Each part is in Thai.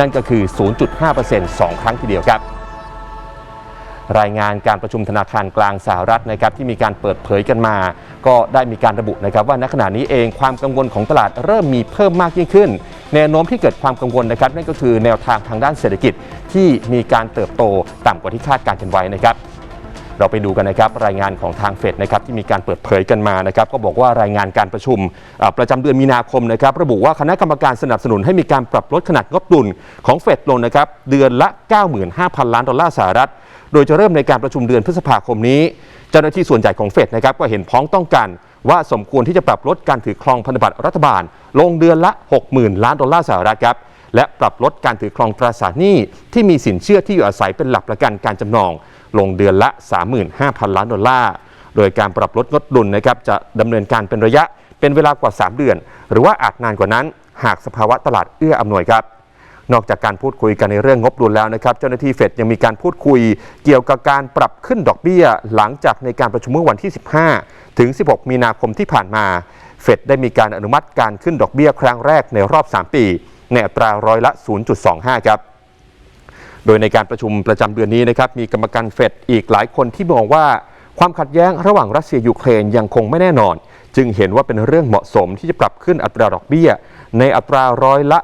นั่นก็คือ 0.5% 2 ครั้งทีเดียวครับ รายงานการประชุมธนาคารกลางสหรัฐนะครับที่มีการเปิดเผยกันมา ก็ได้มีการระบุนะครับว่าณขณะนี้เองความกังวลของตลาดเริ่มมีเพิ่มมากยิ่งขึ้น แนวโน้มที่เกิดความกังวลนะครับนั่นก็คือแนวทางทางด้านเศรษฐกิจที่มีการเติบโตต่ำกว่าที่คาดการณ์กันไว้นะครับ เราไปดูกันนะครับรายงานของทางเฟดนะครับที่มีการเปิดเผยกันมานะครับก็บอกว่ารายงานการประชุมประจำเดือนมีนาคมนะครับระบุว่าคณะกรรมการสนับสนุนให้มีการปรับลดขนาดงบดุลของเฟดลงนะครับเดือนละ 95,000 ล้านดอลลาร์สหรัฐ โดยจะเริ่มในการประชุมเดือนพฤษภาคมนี้ เจ้าหน้าที่ส่วนใหญ่ของเฟดนะครับก็เห็นพ้องต้องกันว่าสมควรที่จะปรับลดการถือครองพันธบัตรรัฐบาล ลงเดือนละ 60,000 ล้านดอลลาร์สหรัฐครับและปรับลดการถือครองตราสารหนี้ที่มีสินเชื่อที่อยู่อาศัยเป็นหลักประกันการจำนอง ลงเดือนละ 35,000 ล้านดอลลาร์ โดยการปรับลดงดดุลนะครับจะดำเนินการเป็นระยะเป็นเวลากว่า 3 เดือน หรือว่าอาจนานกว่านั้น หากสภาวะตลาดเอื้ออำนวยครับ นอกจากการพูดคุยกันในเรื่องงบดุลแล้วนะครับ เจ้าหน้าที่เฟดยังมีการพูดคุยเกี่ยวกับการปรับขึ้นดอกเบี้ย หลังจากในการประชุมเมื่อวันที่ 15 ถึง 16 มีนาคมที่ผ่านมา เฟดได้มีการอนุมัติการขึ้นดอกเบี้ยครั้งแรกในรอบ 3 ปีในอัตราร้อยละ 0.25 ครับ โดยในการประชุมประจำเดือนนี้นะครับมีกรรมการเฟดอีกหลายคนที่มองว่าความขัดแย้งระหว่างรัสเซียยูเครนยังคงไม่แน่นอน จึงเห็นว่าเป็นเรื่องเหมาะสมที่จะปรับขึ้นอัตราดอกเบี้ย ในอัตราร้อยละ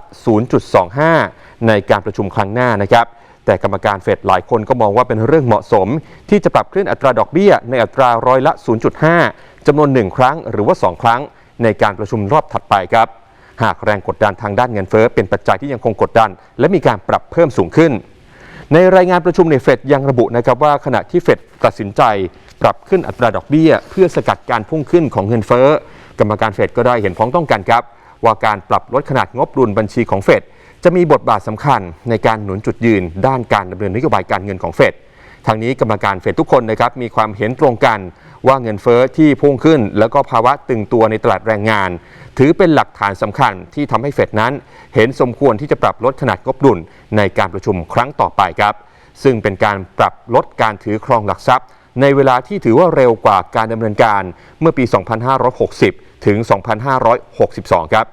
0.25 ในการประชุมครั้งหน้านะครับแต่กรรมการเฟดหลายคนก็มองว่าเป็นเรื่องเหมาะสม ที่จะปรับขึ้นอัตราดอกเบี้ย ในอัตราร้อยละ 0.5 จำนวน 1 ครั้งหรือว่า 2 ครั้ง ในการประชุมรอบถัดไปครับหากแรงกดดันทางด้านเงินเฟ้อเป็นปัจจัยที่ยังคงกดดัน และมีการปรับเพิ่มสูงขึ้น ในรายงานประชุมในเฟดยังระบุนะครับว่าขณะที่เฟดตัดสินใจปรับขึ้นอัตราดอกเบี้ย เพื่อสกัดการพุ่งขึ้นของเงินเฟ้อ กรรมการเฟดก็ได้เห็นพ้องต้องกันครับ ว่าการปรับลดขนาดงบดุลบัญชีของเฟดจะมีบทบาทสำคัญในการหนุนจุดยืน ด้านการดำเนินนโยบายการเงินของเฟดทางนี้กรรมการเฟดทุกคนนะครับมีความเห็นตรงกันว่าเงินเฟ้อที่พุ่งขึ้น แล้วก็ภาวะตึงตัวในตลาดแรงงาน ถือเป็นหลักฐานสำคัญที่ทำให้เฟดนั้น เห็นสมควรที่จะปรับลดขนาดงบดุลในการประชุมครั้งต่อไปครับ ซึ่งเป็นการปรับลดการถือครองหลักทรัพย์ ในเวลาที่ถือว่าเร็วกว่าการดำเนินการเมื่อปี 2560 ถึง 2562 ครับ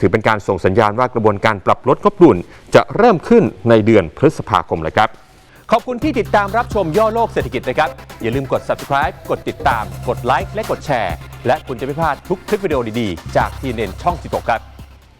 ถือเป็นการส่งสัญญาณว่ากระบวนการปรับลดงบดุลจะเริ่มขึ้นในเดือนพฤษภาคมเลยครับขอบคุณที่ติดตามรับชมย่อโลกเศรษฐกิจนะครับ อย่าลืมกด subscribe กดติดตาม กดไลค์และกดแชร์ และคุณจะไม่พลาดทุกคลิปวิดีโอดีๆ จากทีเน็นช่อง 16 ครับ